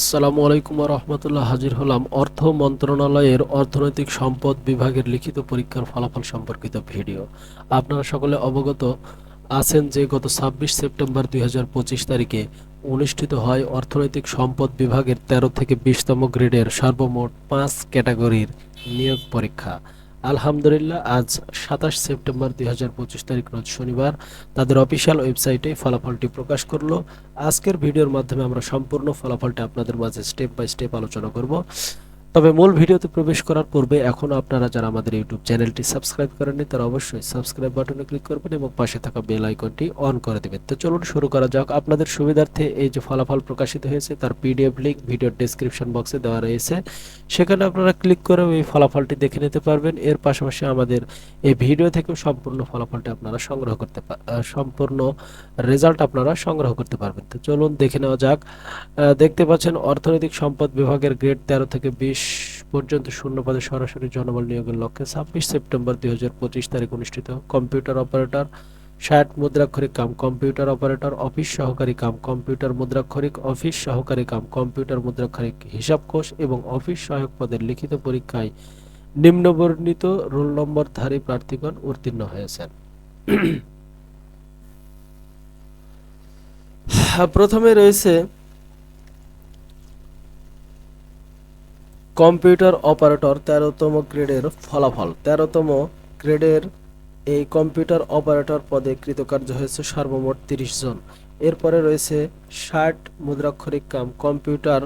আসসালামু আলাইকুম রহমতুল্লাহ। হাজির হলাম অর্থ মন্ত্রণালয়ের অর্থনৈতিক সম্পদ বিভাগের লিখিত পরীক্ষার ফলাফল সম্পর্কিত ভিডিও। আপনারা সকলে অবগত আছেন যে গত ছাব্বিশ সেপ্টেম্বর দুই হাজার পঁচিশ তারিখে অনুষ্ঠিত হয় অর্থনৈতিক সম্পদ বিভাগের তেরো থেকে বিশতম গ্রেডের সর্বমোট পাঁচ ক্যাটাগরির নিয়োগ পরীক্ষা। আলহামদুলিল্লাহ, আজ সাতাশ সেপ্টেম্বর দুই হাজার পঁচিশ তারিখ, রোজ শনিবার। তাদের অফিসিয়াল ওয়েবসাইটে ফলাফলটি প্রকাশ করল। আজকের ভিডিওর মাধ্যমে আমরা সম্পূর্ণ ফলাফলটি আপনাদের মাঝে স্টেপ বাই স্টেপ আলোচনা করব। তবে মূল ভিডিওতে প্রবেশ করার পূর্বে এখনও আপনারা যারা আমাদের ইউটিউব চ্যানেলটি সাবস্ক্রাইব করেননি, তারা অবশ্যই সাবস্ক্রাইব বাটনে ক্লিক করবেন এবং পাশে থাকা বেল আইকনটি অন করে দেবেন। তো চলুন শুরু করা যাক। আপনাদের সুবিধার্থে এই যে ফলাফল প্রকাশিত হয়েছে, তার পিডিএফ লিঙ্ক ভিডিওর ডেসক্রিপশন বক্সে দেওয়া রয়েছে। সেখানে আপনারা ক্লিক করে এই ফলাফলটি দেখে নিতে পারবেন। এর পাশাপাশি আমাদের এই ভিডিও থেকেও সম্পূর্ণ ফলাফলটি আপনারা সংগ্রহ করতে সম্পূর্ণ রেজাল্ট আপনারা সংগ্রহ করতে পারবেন। তো চলুন দেখে নেওয়া যাক। দেখতে পাচ্ছেন অর্থনৈতিক সম্পদ বিভাগের গ্রেড তেরো থেকে বিশ পর্যন্ত শূন্য পদে সরাসরি জনবল নিয়োগের লক্ষ্যে ছাব্বিশ সেপ্টেম্বর দুই হাজার পঁচিশ তারিখ অনুষ্ঠিত। কম্পিউটার অপারেটর, ষাট মুদ্রাক্ষরিক কাম কম্পিউটার অপারেটর, অফিস সহকারী কাম কম্পিউটার মুদ্রাক্ষরিক, অফিস সহকারী কাম কম্পিউটার মুদ্রাক্ষরিক হিসাব কোষ এবং অফিস সহায়ক পদের লিখিত পরীক্ষায় নিম্নবর্ণিত রোল নম্বরধারী প্রার্থীগণ উত্তীর্ণ হয়েছেন। প্রথমে রয়েছে কম্পিউটার অপারেটর তেরোতম গ্রেডের ফলাফল। তেরোতম গ্রেডের এই কম্পিউটার অপারেটর পদে কৃতকার্য হয়েছে সর্বমোট তিরিশ জন। এরপরে রয়েছে ষাট মুদ্রাক্ষরিক কাম কম্পিউটার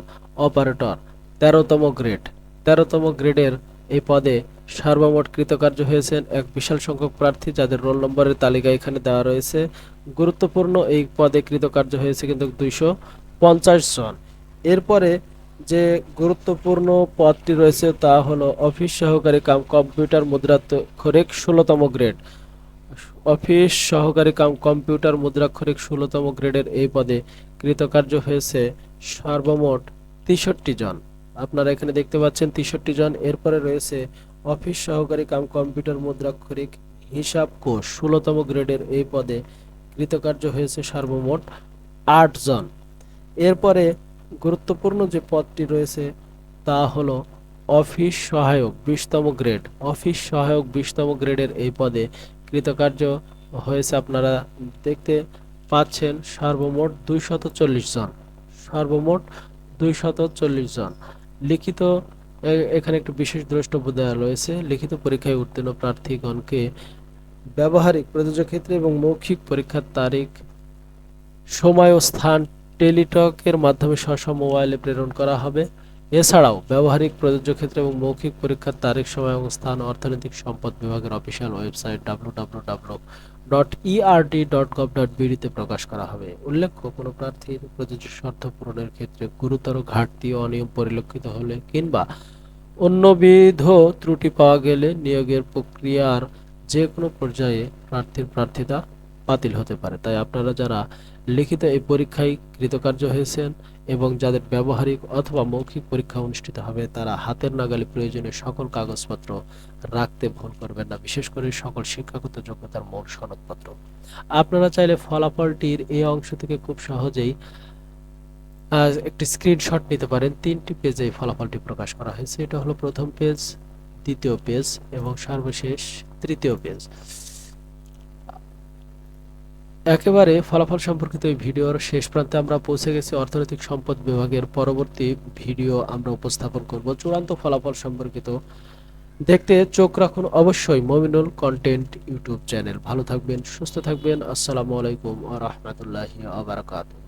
অপারেটর, তেরোতম গ্রেড। তেরোতম গ্রেডের এই পদে সর্বমোট কৃতকার্য হয়েছেন এক বিশাল সংখ্যক প্রার্থী যাদের রোল নম্বরের তালিকা এখানে দেওয়া রয়েছে। গুরুত্বপূর্ণ এই পদে কৃতকার্য হয়েছে কিন্তু দুইশো পঞ্চাশ জন। এরপরে যে গুরুত্বপূর্ণ পদটি রয়েছে তা হলো অফিস সহকারী কাম, কম্পিউটার মুদ্রাক্ষরিক ষোলোতম গ্রেড। অফিস সহকারী কাম, কম্পিউটার মুদ্রাক্ষরিক ষোলোতম গ্রেডের এই পদে কৃতকার্য হয়েছে সর্বমোট তেষট্টি জন। আপনারা এখানে দেখতে পাচ্ছেন তেষট্টি জন। এরপরে রয়েছে অফিস সহকারী কাম, কম্পিউটার মুদ্রাক্ষরিক হিসাব কোষ, ষোলোতম গ্রেডের এই পদে কৃতকার্য হয়েছে সর্বমোট আট জন। এরপরে গুরুত্বপূর্ণ যে পদটি রয়েছে তা হলো অফিস সহায়ক বিশতম গ্রেড। অফিস সহায়ক বিশতম গ্রেডের এই পদে কৃতকার্য হয়েছে আপনারা দেখতে পাচ্ছেন সর্বমোট দুইশত চল্লিশ জন। সর্বমোট দুইশত চল্লিশ জন। লিখিত এখানে একটু বিশেষ দ্রষ্টব্য দেওয়া রয়েছে, লিখিত পরীক্ষায় উত্তীর্ণ প্রার্থীগণকে ব্যবহারিক প্রযোজ্য ক্ষেত্রে এবং মৌখিক পরীক্ষার তারিখ, সময় ও স্থান টেলিটকের মাধ্যমে স্ব মোবাইলে প্রেরণ করা হবে। এছাড়াও ব্যবহারিক প্রযোজ্য ক্ষেত্রে এবং মৌখিক পরীক্ষার তারিখ, সময় এবং স্থান অর্থনৈতিক সম্পদ বিভাগের official website W W W dot ERD dot gov dot বিডিতে প্রকাশ করা হবে। উল্লেখ্য, কোনো প্রার্থীর প্রযোজ্য শর্ত পূরণের ক্ষেত্রে গুরুতর ঘাটতি অনিয়ম পরিলক্ষিত হলে কিংবা অন্যবিধ ত্রুটি পাওয়া গেলে নিয়োগের প্রক্রিয়ার যে কোনো পর্যায়ে প্রার্থীর প্রার্থিতা বাতিল হতে পারে। তাই আপনারা যারা লিখিত এই পরীক্ষায় কৃতকার্য হয়েছেন এবং যাদের ব্যবহারিক অথবা মৌখিক পরীক্ষা অনুষ্ঠিত হবে, তারা হাতের নাগালে প্রয়োজনীয় সকল কাগজপত্র রাখতে ভুল করবেন না, বিশেষ করে সকল শিক্ষাগত যোগ্যতার মূল সনদপত্র। আপনারা চাইলে ফলাফলটির এই অংশ থেকে খুব সহজেই একটি স্ক্রিনশট নিতে পারেন। তিনটি পেজে এই ফলাফলটি প্রকাশ করা হয়েছে। এটা হলো প্রথম পেজ দ্বিতীয় পেজ এবং সর্বশেষ তৃতীয় পেজ একেবারে ফলাফল সম্পর্কিত এই ভিডিওর শেষ প্রান্তে আমরা পৌঁছে গেছি অর্থনৈতিক সম্পদ বিভাগের পরবর্তী ভিডিও আমরা উপস্থাপন করব। চূড়ান্ত ফলাফল সম্পর্কিত। দেখতে চোখ রাখুন অবশ্যই মমিনুল কন্টেন্ট ইউটিউব চ্যানেল। ভালো থাকবেন, সুস্থ থাকবেন। আসসালামু আলাইকুম আ রহমতুল্লাহ আবরাকাতুহ